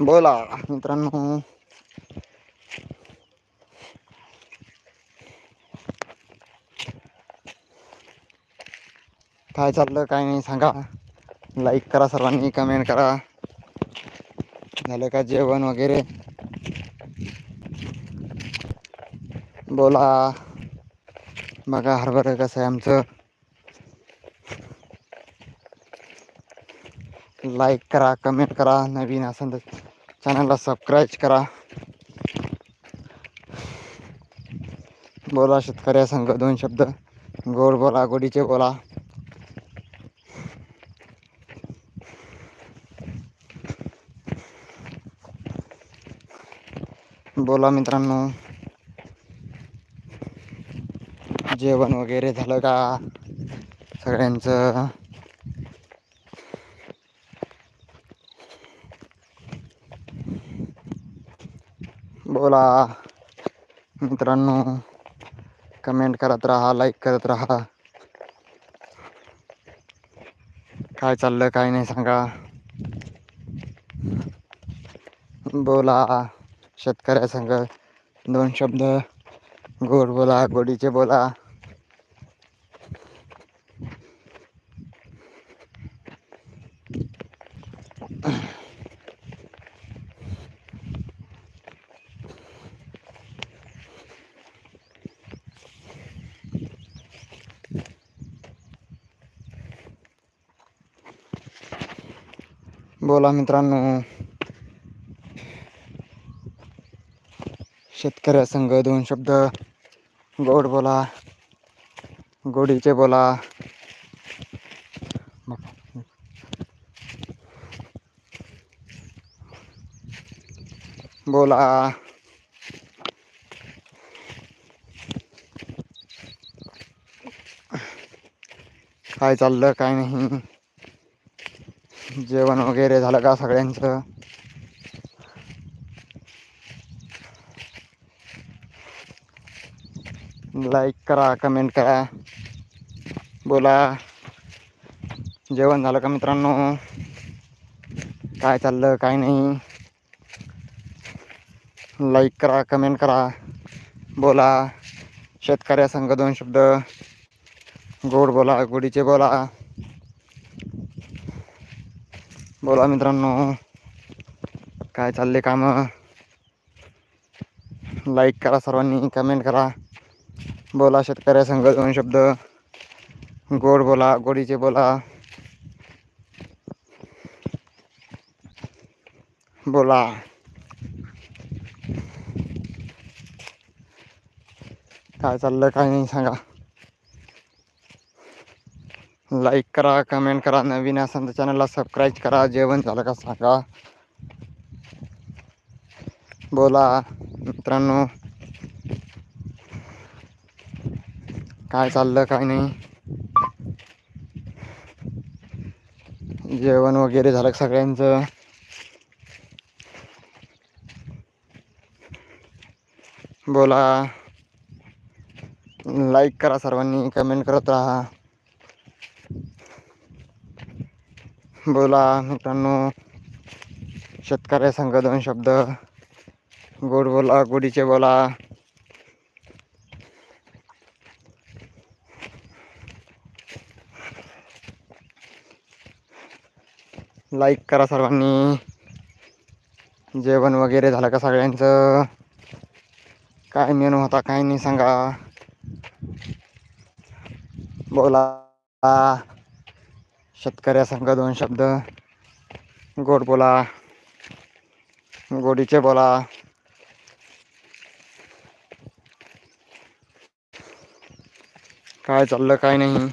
बोला मित्रांनो. काय चाललं काय नाही सांगा. लाईक करा सर्वांनी कमेंट करा. झालं का जेवण वगैरे? बोला. बघा हरभरं कसं आहे आमचं. लाईक करा कमेंट करा. नवीन असेल तर चॅनलला सबस्क्राईब करा. बोला शेतकऱ्या संघ दोन शब्द. गोड बोला गोडीचे बोला. बोला मित्रांनो. जेवण वगैरे झालं का? सगळ्यांचं. बोला. मित्रांनो कमेंट करत राहा लाईक करत राहा. काय चाललं काय नाही सांगा. बोला शेतकऱ्या संग दोन शब्द. गोड बोला गोडीचे बोला. बोला मित्रांनो. शेतकऱ्या संघ दोन शब्द. गोड बोला. गोडीचे बोला. बोला. काय चाललं काय नाही. जेवण वगैरे झालं का सगळ्यांचं? लाईक करा कमेंट करा. बोला. जेवण झालं का मित्रांनो? काय चाललं काय नाही? लाईक करा कमेंट करा. बोला. शेतकऱ्या संघ दोन शब्द. गोड बोला गोडीचे बोला. बोला मित्रांनो काय चालले कामं? लाईक करा सर्वांनी कमेंट करा. बोला शेतकऱ्या संघ दोन शब्द. गोड बोला गोडीचे बोला. बोला. काय चाललं काय नाही सांगा. लाईक करा कमेंट करा नवीन असाल तर चॅनलला सबस्क्राईब करा. जेवण झालं का सांगा? बोला मित्रांनो. काय चाललं काय नाही? जेवण वगैरे झालं सगळ्यांचं? बोला. लाईक करा सर्वांनी कमेंट करत राहा. बोला मित्रांनो. शेतकऱ्या संघ दोन शब्द. गोड बोला गोडीचे बोला. लाईक करा सर्वांनी. जेवण वगैरे झालं का सगळ्यांचं? काय मेनू होता काय नाही सांगा. बोला. शेतकऱ्या संघ दोन शब्द. गोड बोला. गोडीचे बोला. काय चाललं काय नाही.